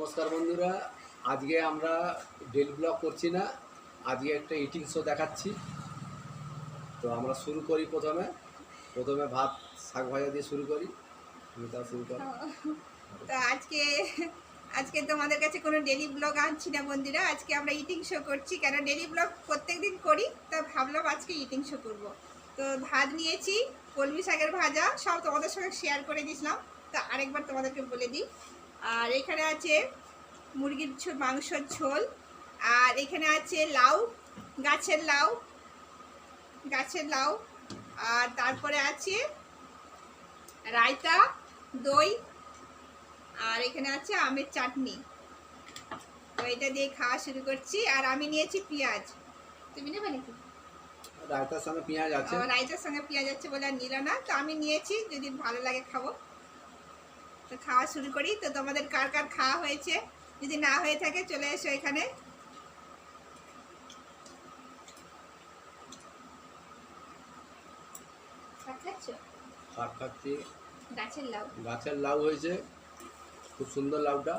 নমস্কার বন্ধুরা। আজকে আমরা ডেলি ব্লগ করছি না, আজকে একটা ইটিং শো দেখাচ্ছি। তো আমরা শুরু করি প্রথমে। প্রথমে ভাত, শাক ভাজা দিয়ে শুরু করি। তুমি তাও শুরু করো। তো আজকে আজকে তোমাদের কাছে কোনো ডেলি ব্লগ আনছি না বন্ধুরা। আজকে আমরা ইটিং শো করছি। কেন ডেলি ব্লগ প্রত্যেক দিন করি, তা ভাবলাম আজকে ইটিং শো করব। তো ভাত নিয়েছি, কলমি শাকের ভাজা, সব তোমাদের সঙ্গে শেয়ার করে দিয়েছিলাম। তো আরেকবার তোমাদেরকে বলে দিই। আর এখানে আছে মুরগির মাংসর ঝোল। আর এখানে আছে লাউ গাছের লাউ গাছের লাউ। আর তারপরে আছে রায়তা দই। আর এখানে আছে আমের চাটনি। তো এটা দিয়ে খাওয়া শুরু করছি। আর আমি নিয়েছি পেঁয়াজ। তুমি নেবে নাকি? রায়তার সঙ্গে পেঁয়াজ আছে। রাইতার সঙ্গে পেঁয়াজ আছে বলে আর নিল না। তো আমি নিয়েছি। যদি ভালো লাগে খাব। তো খাওয়া শুরু করি। তো তোমাদের কার কার খাওয়া হয়েছে? যদি না হয়ে থাকে চলে এসো এখানে। শাক খাচ্ছি। গাছের লাউ। গাছের লাউ হয়েছে। খুব সুন্দর লাউটা।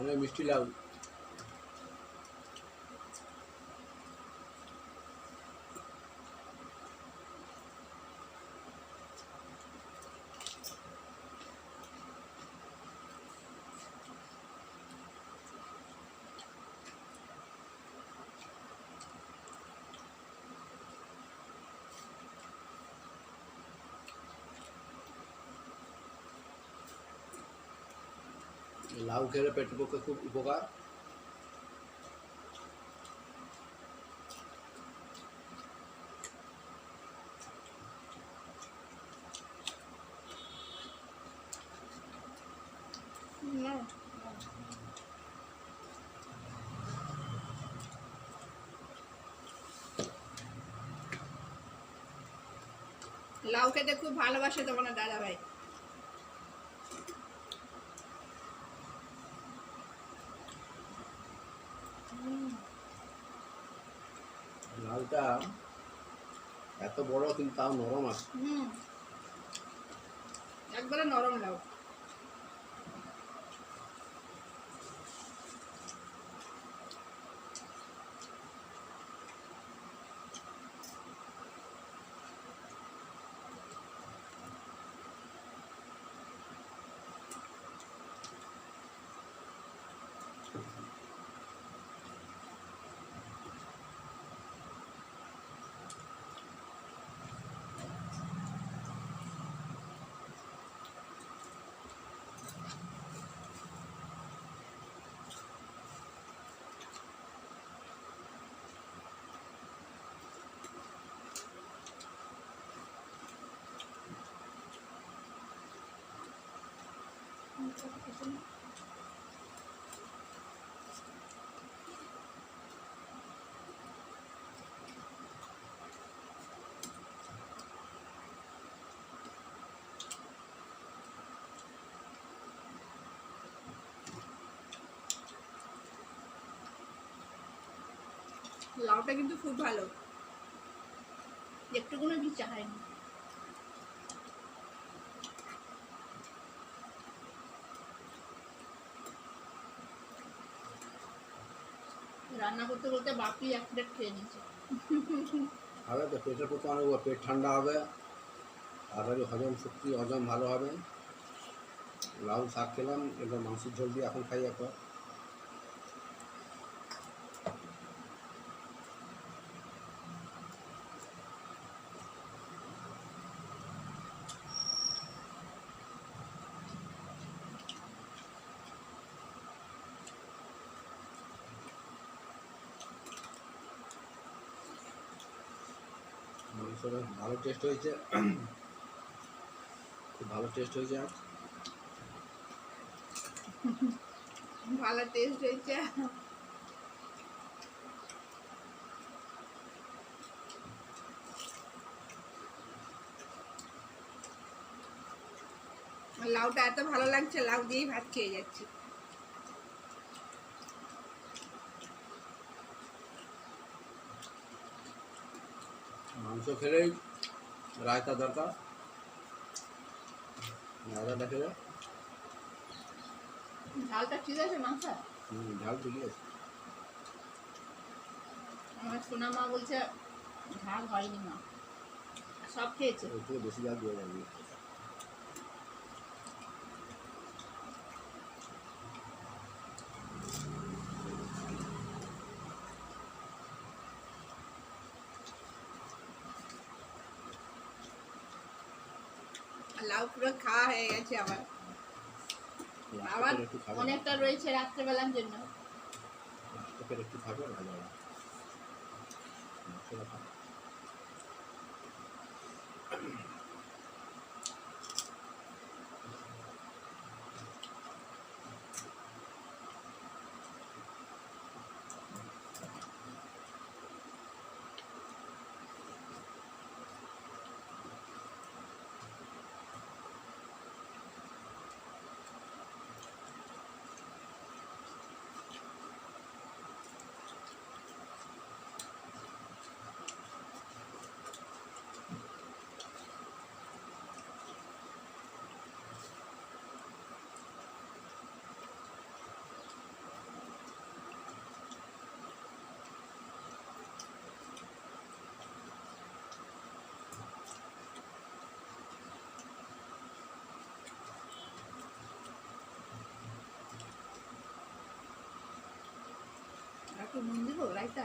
অনেক মিষ্টি লাউ। লাউ খেলে পেটের পক্ষে খুব উপকার। লাউ খেতে খুব ভালোবাসে তোমার দাদা ভাই লাউটা এত বড় কিন্তু তাও নরম আছে। একবারে নরম লাউ লাউটা কিন্তু খুব ভালো। একটু কোনো বিচা হয়নি রান্না করতে করতে বাপি এক প্লেট খেয়ে নিচ্ছে হবে তো, পেটের প্রতি অনেক পেট ঠান্ডা হবে। তাড়াতাড়ি হজম শক্তি, হজম ভালো হবে। লাউ শাক খেলাম, এবার মাংসের ঝোল দিয়ে এখন খাই একবার। ভালো টেস্ট হয়েছে। খুব ভালো টেস্ট হয়েছে আজ। ভালো টেস্ট হয়েছে। লাউটা এত ভালো লাগছে, লাউ দিয়েই ভাত খেয়ে যাচ্ছি। মাংস খেলেই রায়তা দরকার। রায়তা দেখে যা। ঝালটা ঠিক আছে মাংস? হুম ঝাল ঠিকই আছে। আমার সোনা মা বলছে ঝাল হয়নি মা। সব খেয়েছে। বেশি ঝাল দিয়ে যাবি লাউ পুরো খাওয়া হয়ে গেছে আমার আবার অনেকটা রয়েছে রাত্রেবেলার জন্য। একটু খাবে ভালো হবে। রাইতা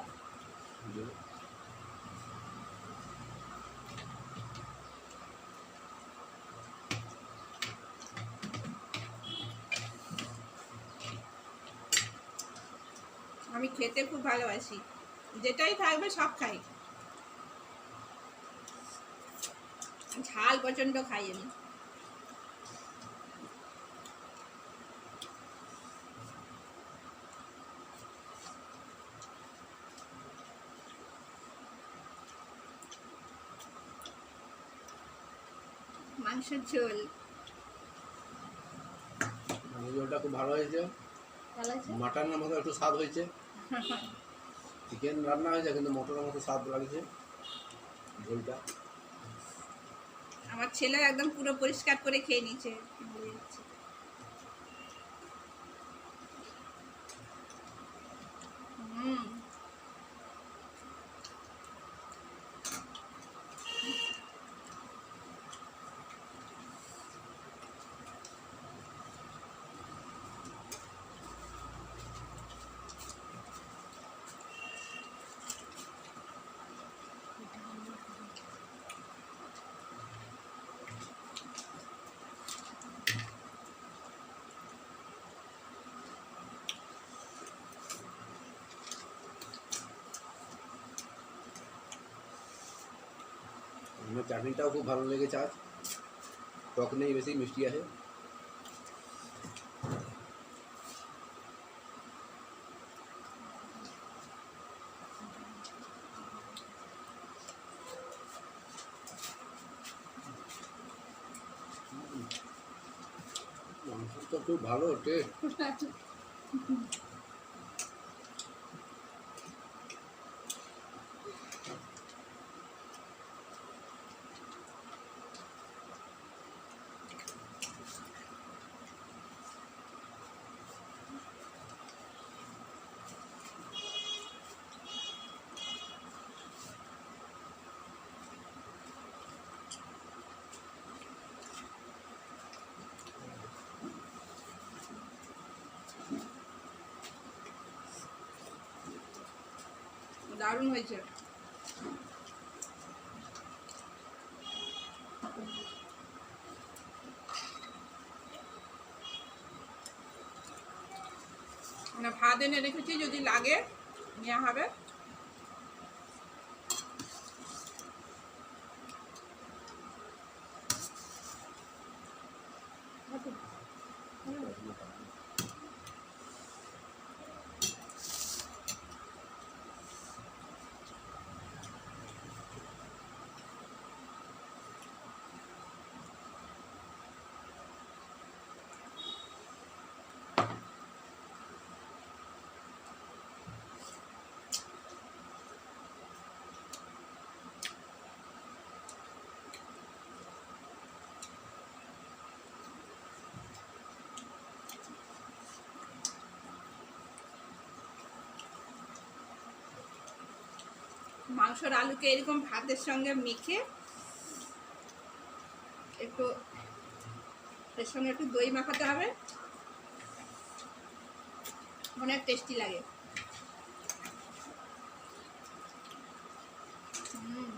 আমি খেতে খুব ভালোবাসি। যেটাই থাকবে সব খাই। ঝাল প্রচণ্ড খাই আমি। মাংসের ঝোল। ঝোলটা খুব ভালো হয়েছে। মাটনের মতো একটু স্বাদ হয়েছে। চিকেন রান্না হয়েছে কিন্তু মটনের মতো স্বাদ লাগছে ঝোলটা। আমার ছেলে একদম পুরো পরিষ্কার করে খেয়ে নিয়েছে। চাটনিটাও খুব ভালো লেগেছে আজ টক নেই বেশি মিষ্টি আছে মাংসটা খুব ভালো টেস্ট দারুণ হয়েছে। মানে ভাত এনে রেখেছি যদি লাগে নেওয়া হবে। মাংসর আলুকে এরকম ভাতের সঙ্গে মেখে একটু এর সঙ্গে একটু দই মাখাতে হবে। অনেক টেস্টি লাগে হুম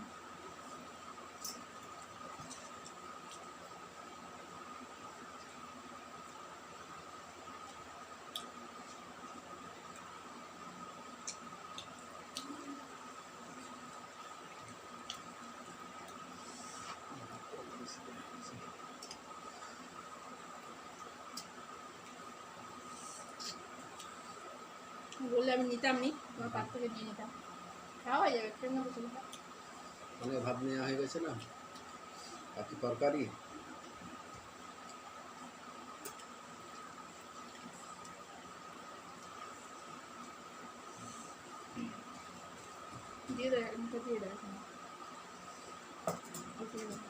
বললে আমি নিতাম নি তোমার পাত থেকে নিয়ে নিতাম। খাওয়া হয়ে যাবে ট্রেনে বসে নিতাম অনেক ভাত নেওয়া হয়ে গেছে না? আর কি তরকারি? দিয়ে দেয় দিয়ে দেয় এখন। দিয়ে দেয়।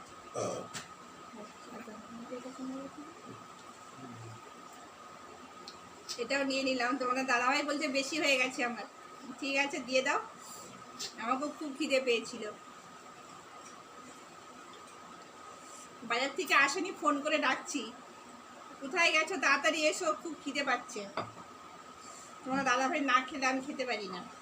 আচ্ছা, এটা কোন রকম? এটাও নিয়ে নিলাম। তোমাদের দাদাভাই বলছে বেশি হয়ে গেছে আমার। ঠিক আছে, দিয়ে দাও। আমাকেও খুব খিদে পেয়েছিল। বাজার থেকে আসেনি, ফোন করে ডাকছি। কোথায় গেছো? তাড়াতাড়ি এসো, খুব খিদে পাচ্ছে। তোমার দাদাভাই না খেলে আমি খেতে পারি না।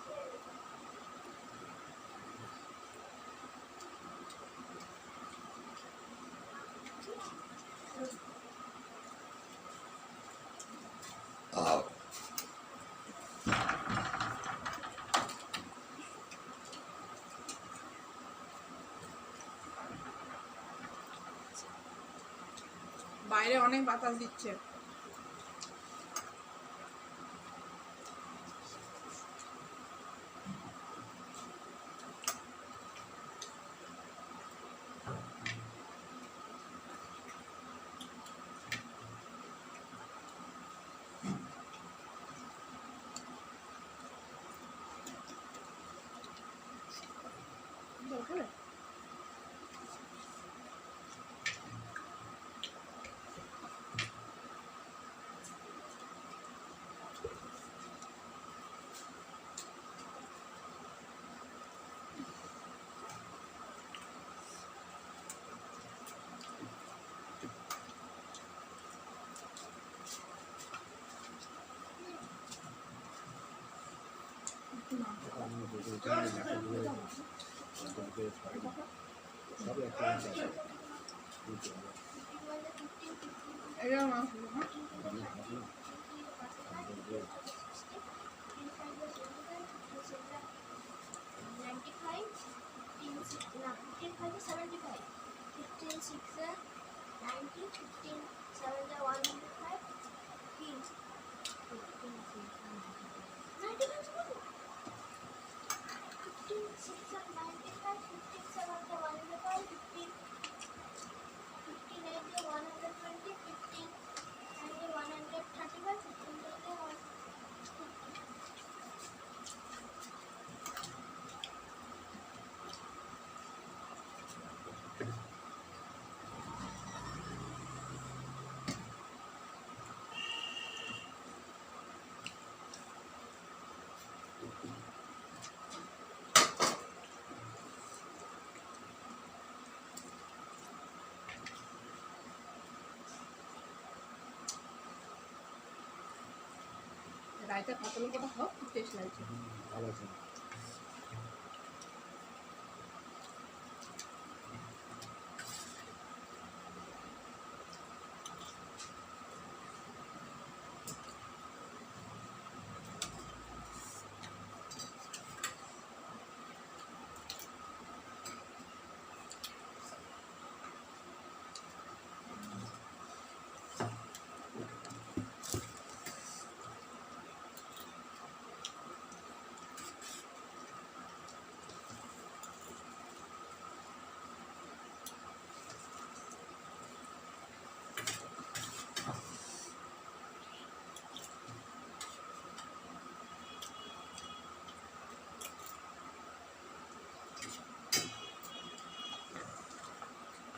বাইরে অনেক বাতাস দিচ্ছে দরকার সব একটা আছে এটা রায়তা পাতলা হোক খুব টেস্ট লাগছে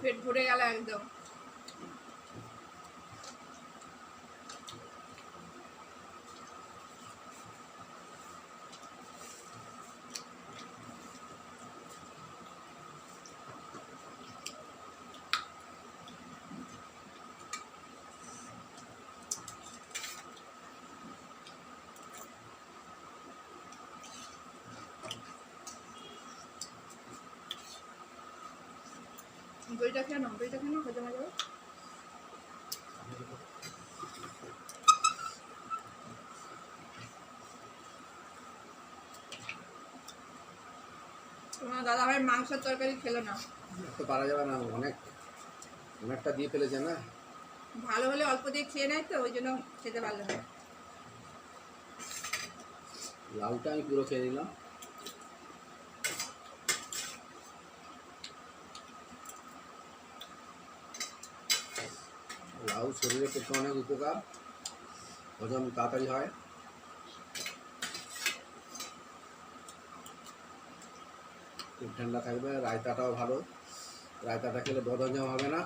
পেট ভরে গেল একদম। দইটা নাও দইটা হজম তোমার দাদা ভাই মাংসের তরকারি খেলো না। তো পারা যাবে না অনেক অনেকটা দিয়ে ফেলেছে না? ভালো হলে অল্প দিয়ে খেয়ে নেয় তো ওই জন্য খেতে পারল না। লাউটা আমি পুরো খেয়ে নিলাম। লাউ শরীরের পক্ষে অনেক উপকার। হজম তাড়াতাড়ি হয়। খুব ঠান্ডা থাকবে, রায়তাটাও ভালো। রায়তাটা খেলে বদহজম হবে না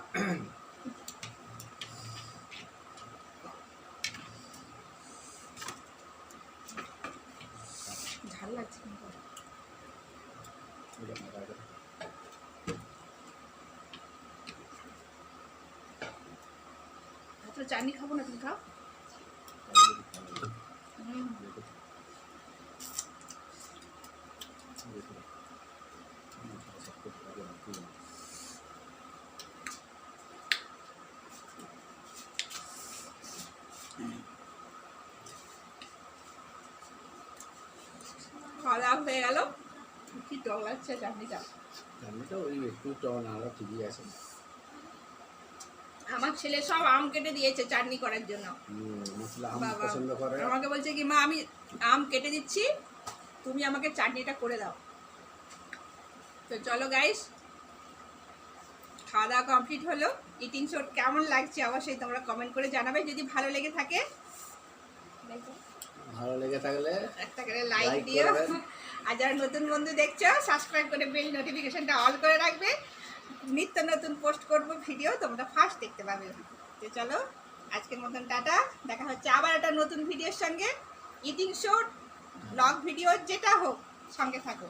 ঝাল লাগছে কিন্তু। চাটনি খাব না, তুমি খাও। খাওয়া হয়ে গেল। কি টক লাগছে, চাটনিটা? চাটনিটা ওই একটু টক না হলে ঠিকই আছে। আমার ছেলে সব আম কেটে দিয়েছে চাটনি করার জন্য। বাবা আমাকে বলছে কি মা আমি আম কেটে দিচ্ছি তুমি আমাকে চাটনিটা করে দাও। তো চলো গাইস খাওয়া দাওয়া কমপ্লিট হলো। ইটিং শোট কেমন লাগছে অবশ্যই তোমরা কমেন্ট করে জানাবে। যদি ভালো লেগে থাকে ভালো লেগে থাকলে একটা করে লাইক দিও। আর যারা নতুন বন্ধু দেখছ সাবস্ক্রাইব করে বেল নোটিফিকেশনটা অল করে রাখবে। নিত্য নতুন পোস্ট করব ভিডিও তোমরা ফার্স্ট দেখতে পাবে। তো চলো, আজকের মতন টাটা। দেখা হচ্ছে আবার একটা নতুন ভিডিওর সঙ্গে। ইটিং শো ব্লগ ভিডিও যেটা হোক, সঙ্গে থাকো।